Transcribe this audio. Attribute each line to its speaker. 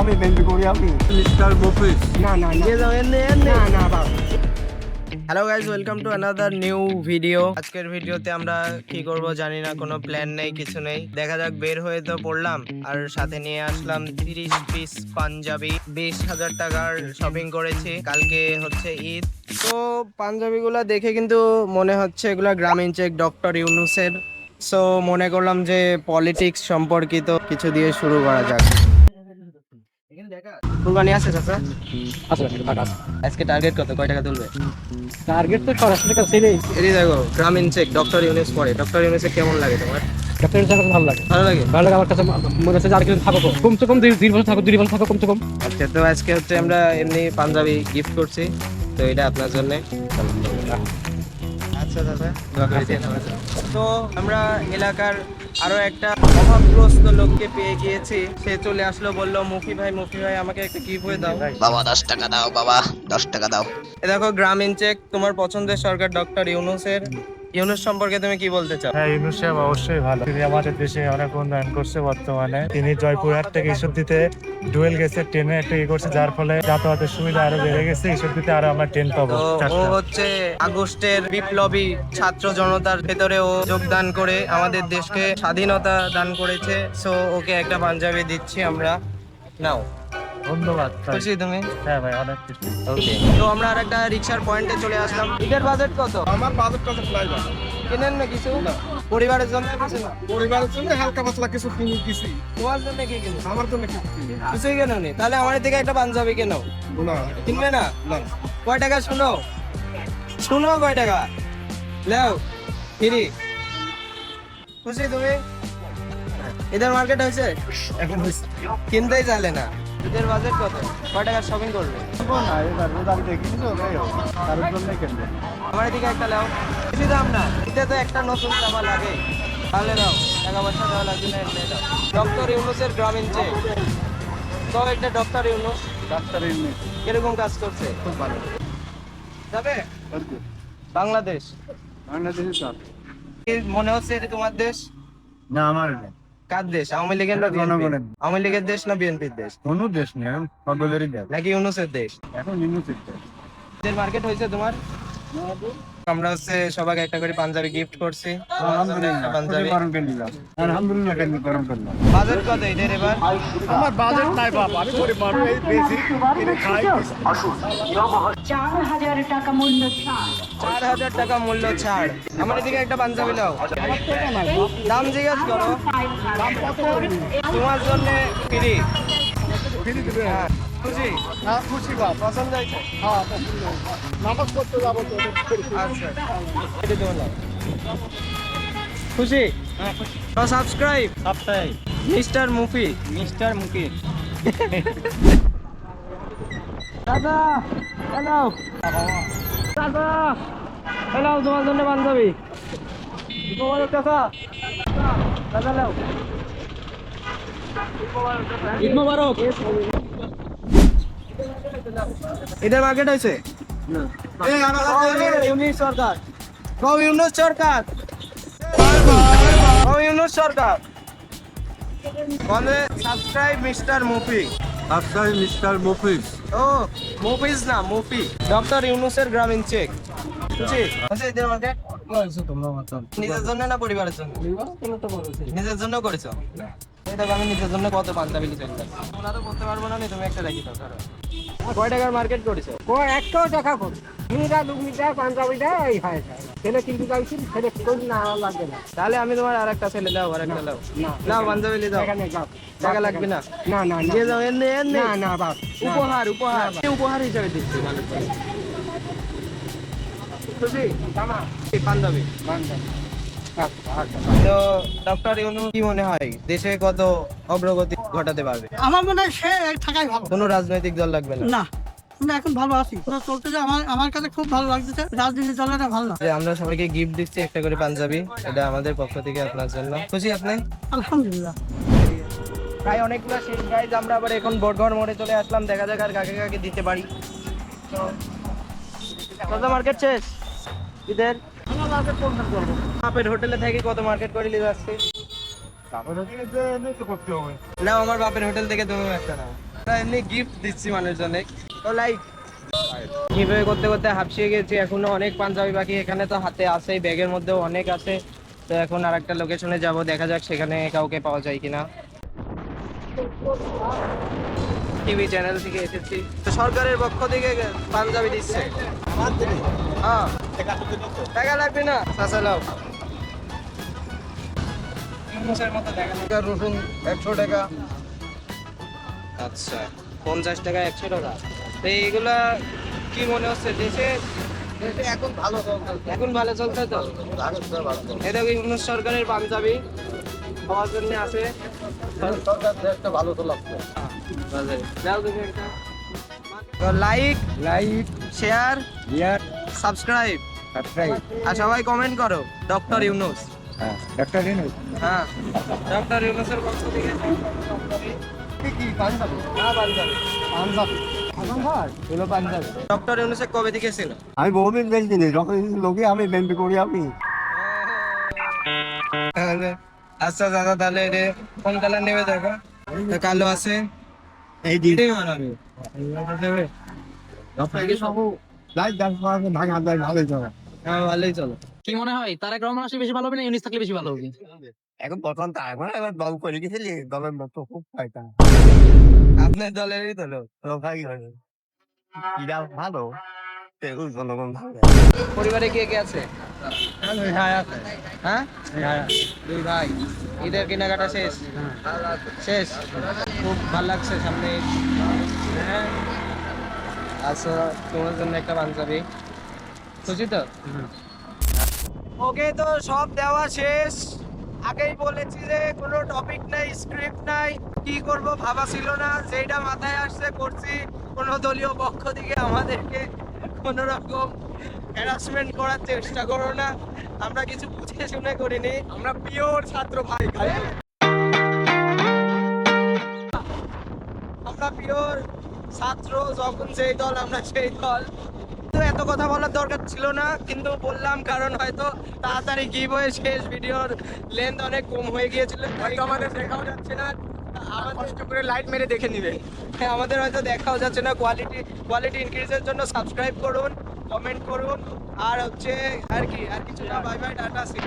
Speaker 1: আমি করি আমি।
Speaker 2: মিস্টার
Speaker 1: না না
Speaker 3: নিয়ে যাও এনে এনে
Speaker 1: না না বাবা।
Speaker 3: Hello guys welcome to another new video আজকের ভিডিওতে আমরা কি করব জানি না কোনো প্ল্যান নেই কিছু নেই। দেখা যাক বের হয়ে তো পড়লাম। আর সাথে নিয়ে আসলাম তিরিশ পিস পাঞ্জাবি। বিশ হাজার টাকার শপিং করেছি। কালকে হচ্ছে ঈদ। তো পাঞ্জাবিগুলো দেখে কিন্তু মনে হচ্ছে এগুলো গ্রামীণ চেক ডক্টর ইউনুসের সো মনে করলাম যে পলিটিক্স সম্পর্কিত কিছু দিয়ে শুরু করা যাক। কুরবানি আছে চাচা?
Speaker 1: আচ্ছা
Speaker 3: আজকে টার্গেট কত? কয় টাকা তুলবে?
Speaker 1: টার্গেট তো সরাসরি কাছে নেই
Speaker 3: দেখো গ্রামীণ চেক ডক্টর ইউনিস পড়ে। ডক্টর ইউনিসে কেমন লাগে তোমার?
Speaker 1: ক্যাপ্টেন সাহেব ভালো লাগে।
Speaker 3: ভালো লাগে?
Speaker 1: ভালো লাগে আমার কাছে মনে হচ্ছে আর কিছু থাকো কমসে কম দুই দুই বছর থাকো দুই বছর থাকো কমসে কম।
Speaker 3: আচ্ছা তো আজকে হচ্ছে আমরা এমনি পাঞ্জাবি গিফট করছি। তো এটা আপনার জন্য। আচ্ছা দাদা দিন। আমাদের। তো আমরা এলাকার আরও একটা অভাবগ্রস্ত লোককে পেয়ে গিয়েছি। সে চলে আসলো বলল মুফি ভাই মুফি ভাই আমাকে একটা গিফট হয়ে দাও।
Speaker 4: বাবা দশ টাকা দাও বাবা দশ টাকা দাও।
Speaker 3: এ দেখো গ্রামীণ চেক তোমার পছন্দের সরকার ডক্টর ইউনুসের। ইউনুস সম্পর্কে তুমি কি বলতে চাও?
Speaker 5: হ্যাঁ ইউনুস সাহেব অবশ্যই ভালো। তিনি আমাদের দেশে অনেক উন্নয়ন করছে বর্তমানে। তিনি জয়পুরহাট থেকে ঈশ্বরদীতে ডুয়েল গেছে ট্রেনে একটা ইয়ে করছে যার ফলে যাতায়াতের সুবিধা আরও বেড়ে গেছে। ঈশ্বরদীতে আরও আমরা ট্রেন পাবো
Speaker 3: ও হচ্ছে আগস্টের বিপ্লবী ছাত্র জনতার ভেতরে ও যোগদান করে আমাদের দেশকে স্বাধীনতা দান করেছে। সো ওকে একটা পাঞ্জাবি দিচ্ছি আমরা। নাও।
Speaker 5: ধন্যবাদ
Speaker 3: খুশি তুমি?
Speaker 5: হ্যাঁ ভাই অনেক কিছু
Speaker 3: ওকে তো আমরা আর একটা রিক্সার পয়েন্টে চলে আসলাম। ঈদের বাজেট কত?
Speaker 2: আমার বাজেট কত প্রায়
Speaker 3: কেনেন না কিছু? পরিবারের জন্য কিছু না?
Speaker 2: পরিবারের জন্য হালকা পাতলা কিছু কিনে দিছি
Speaker 3: তোমার জন্য কি কিনো
Speaker 2: আমার জন্য কিছু কিনি।
Speaker 3: কিছুই কেন নি? তাহলে আমার থেকে একটা পাঞ্জাবি কেনো?
Speaker 2: না।
Speaker 3: কিনবে না?
Speaker 2: না।
Speaker 3: কয় টাকা শুনো? শুনো কয় টাকা। লেও ফিরি খুশি তুমি? এদের মার্কেট হয়েছে?
Speaker 2: এখন হয়েছে।
Speaker 3: কিনতেই চালে না। এদের বাজেট কত? কয় টাকার শপিং করবে
Speaker 5: না এবার রোজার দেখি তো তার জন্য কেনবে
Speaker 3: আমার এদিকে একটা লাও বেশি দাম না এতে তো একটা নতুন জামা লাগে তাহলে দাও টাকা পয়সা দেওয়া লাগবে না এমনি দাও ডক্টর ইউনুসের গ্রামীণ চেক। তো একটা ডক্টর ইউনুস?
Speaker 5: ডাক্তার ইউনিট
Speaker 3: কীরকম কাজ করছে?
Speaker 5: খুব ভালো।
Speaker 3: যাবে? বাংলাদেশ।
Speaker 5: বাংলাদেশে
Speaker 3: মনে হচ্ছে এটা তোমার দেশ?
Speaker 5: না আমার
Speaker 3: কার দেশ? আওয়ামী লীগের না
Speaker 5: জনগণের।
Speaker 3: আওয়ামী লীগের দেশ না বিএনপির দেশ?
Speaker 5: কোনো দেশ নেই সকলেরই দেশ।
Speaker 3: নাকি ইউনুসের দেশ?
Speaker 5: এখন ইউনুসের
Speaker 3: দেশ। মার্কেট হয়েছে তোমার? আমরা হচ্ছে সবাইকে একটা করে পাঞ্জাবি গিফট করছি। পাঞ্জাবি।
Speaker 5: আলহামদুলিল্লাহ
Speaker 3: বাজেট কত এদের এবার?
Speaker 5: আমার বাজেট নাই বাবা আমি গরিব মানুষ এই বেশি কিনে খাই।
Speaker 6: চার হাজার টাকা মূল্য ছাড়।
Speaker 3: চার হাজার টাকা মূল্য ছাড়। আমার এদিকে একটা পাঞ্জাবি নাও। দাম জিজ্ঞেস করো। তোমার জন্য ফ্রি। হ্যাঁ। খুশি?
Speaker 5: হ্যাঁ খুশি বাপ।
Speaker 3: পছন্দ হয়েছে?
Speaker 5: হ্যাঁ নামাজ পড়তে যাব তো
Speaker 3: আচ্ছা। খুশি? তো subscribe. Mister Mufi.
Speaker 5: Mister Mukir
Speaker 3: দাদা হ্যালো। দাদা হ্যালো তোমার জন্য বান্ধবী। তোমার কাকা দাদা নাও ঈদ মোবারক। ঈদের মার্কেট হয়েছে ইউনিট সরকার। কও ইউনুস সরকার। বলে subscribe mister Mufi
Speaker 2: Afsar mister Mofiz
Speaker 3: ও মুভিজ না মুভি ডক্টর ইউনুসের গ্রামীণ চেক বুঝছি আচ্ছা মার্কেট নিজের জন্য না পরিবারের জন্য? নিজের জন্য করেছ? দেখো আমি নিজের জন্য কত নিতে তোমরা তো করতে পারব না তুমি একটা রাখি। কয় টাকার মার্কেট করেছ?
Speaker 1: ও একশো টাকা করে। পাঞ্জাবিটা এই হয় ছেলে কিন্তু চাইছি ছেলে কোন না লাগবে না।
Speaker 3: তাহলে আমি তোমার আর একটা ছেলে দাও আর একটা দাও।
Speaker 1: না
Speaker 3: পাঞ্জাবি নিয়ে দাও। টাকা লাগবে না।
Speaker 1: না না
Speaker 3: নিয়ে যাও
Speaker 1: না না বাপ।
Speaker 3: উপহার উপহার। উপহার হিসাবে দিচ্ছি পাঞ্জাবি। তো ডক্টর ইউনু কি মনে হয়? দেশে কত অগ্রগতি ঘটাতে পারবে।
Speaker 7: আমার মনে হয় সে থাকাই ভালো।
Speaker 3: কোনো রাজনৈতিক দল লাগবে না।
Speaker 7: না আমি এখন ভালো আছি। পুরো চলতেছে আমার আমার কাছে খুব ভালো লাগতেছে রাজনীতি দলটা ভালো না।
Speaker 3: আমরা সবাইকে গিফট দিচ্ছি একটা করে পাঞ্জাবি এটা আমাদের পক্ষ থেকে আপনার জন্য। খুশি আপনি?
Speaker 7: আলহামদুলিল্লাহ।
Speaker 3: প্রায় অনেকগুলো শেষ গাইজ আমরা আবার এখন বটঘর মোড়ে চলে আসলাম। দেখা যাক আর কাকে কাকে দিতে পারি। কত মার্কেট শেষ? ঈদের? বাপের হোটেলে থেকে কত মার্কেট করে নিয়ে যাচ্ছে
Speaker 5: তারপরে তো করতে হবে
Speaker 3: না আমার বাপের হোটেল থেকে তুমি একটা নাও এমনি গিফট দিচ্ছি মানুষজনে তো লাইক কীভাবে করতে করতে হাঁপসিয়ে গেছি। এখনও অনেক পাঞ্জাবি বাকি এখানে তো হাতে আছে ব্যাগের মধ্যেও অনেক আছে। তো এখন আর একটা লোকেশনে যাব দেখা যাক সেখানে কাউকে পাওয়া যায় কিনা। টিভি চ্যানেল থেকে এসেছি। তো সরকারের পক্ষ থেকে পাঞ্জাবি দিচ্ছে। হ্যাঁ। টাকা লাগবে না? চাচা রসুন একশো টাকা। আচ্ছা পঞ্চাশ টাকা একশো টাকা। তো এইগুলা কি মনে হচ্ছে দেশে? এখন ভালো এখন ভালো চলছে তো? এটা কি ইউনুস সরকারের পাঞ্জাবি? পাওয়ার জন্য আছে? লাইক
Speaker 1: লাইট
Speaker 3: শেয়ার
Speaker 1: ইয়ার
Speaker 3: সাবস্ক্রাইব
Speaker 1: সাবস্ক্রাইব
Speaker 3: আর সবাই কমেন্ট করো ডক্টর ইউনুস।
Speaker 1: হ্যাঁ একটা দিন
Speaker 3: হ্যাঁ ডক্টর ইউনুসের পক্ষ থেকে।
Speaker 1: কি পাঞ্জাবি?
Speaker 3: পাঞ্জাবি।
Speaker 1: পাঞ্জাবি।
Speaker 3: ডক্টর ইউনুসের কবে থেকে ছিল?
Speaker 1: আমি বহুদিন যখন লোকে আমি বেঞ্চি করি আমি।
Speaker 3: আচ্ছা দাদা তাহলে এটা কোন কালার নেবে দেখো। কালো আছে।
Speaker 1: এই
Speaker 3: এটাই বানাবে দেবে
Speaker 1: আপনাকে সব লাইট দাস মারবে ভাঙা দেয় ভালোই চলে।
Speaker 3: হ্যাঁ ভালোই চলো।
Speaker 7: কি মনে হয়? তারেক রহমান আসলে বেশি ভালো হবে না ইউনিস থাকলে বেশি ভালো হবে?
Speaker 1: এখন প্রথম তাই এখন এবার দল করে গেছিলি দলের মতো খুব পাইতাম
Speaker 3: আপনার দলেরই তো লোক
Speaker 1: ভাই ইরা ভালো তেগুল জনগণ ভালো।
Speaker 3: পরিবারে কে কে আছে? হ্যাঁ? দুই ভাই। ঈদের কেনাকাটা শেষ? শেষ? খুব ভালো লাগছে সামনে। হ্যাঁ। আচ্ছা তোমার জন্য একটা পাঞ্জাবি। ওকে, তো সব দেওয়া শেষ। আগেই বলেছি যে কোনো টপিক নাই স্ক্রিপ্ট নাই। কি করব ভাবা ছিল না। যেটা মাথায় আসছে, করছি। কোনো দলীয় পক্ষ থেকে আমাদেরকে কোনো রকম হ্যারাসমেন্ট করার চেষ্টা করো না। আমরা কিছু বুঝে শুনে করিনি। আমরা পিওর ছাত্র ভাই। ভাই আমরা পিওর ছাত্র, যখন যেই দল, আমরা সেই দল। এত কথা বলার দরকার ছিল না কিন্তু বললাম কারণ হয়তো তাড়াতাড়ি গিভ হয়ে শেষ ভিডিওর লেন্থ অনেক কম হয়ে গিয়েছিল। হয়তো আমাদের দেখাও যাচ্ছে না কষ্ট করে লাইট মেরে দেখে নিবে। হ্যাঁ আমাদের হয়তো দেখাও যাচ্ছে না কোয়ালিটি কোয়ালিটি ইনক্রিজের জন্য সাবস্ক্রাইব করুন কমেন্ট করুন আর হচ্ছে আর কি আর কিছু না বাই বাই টাটা সি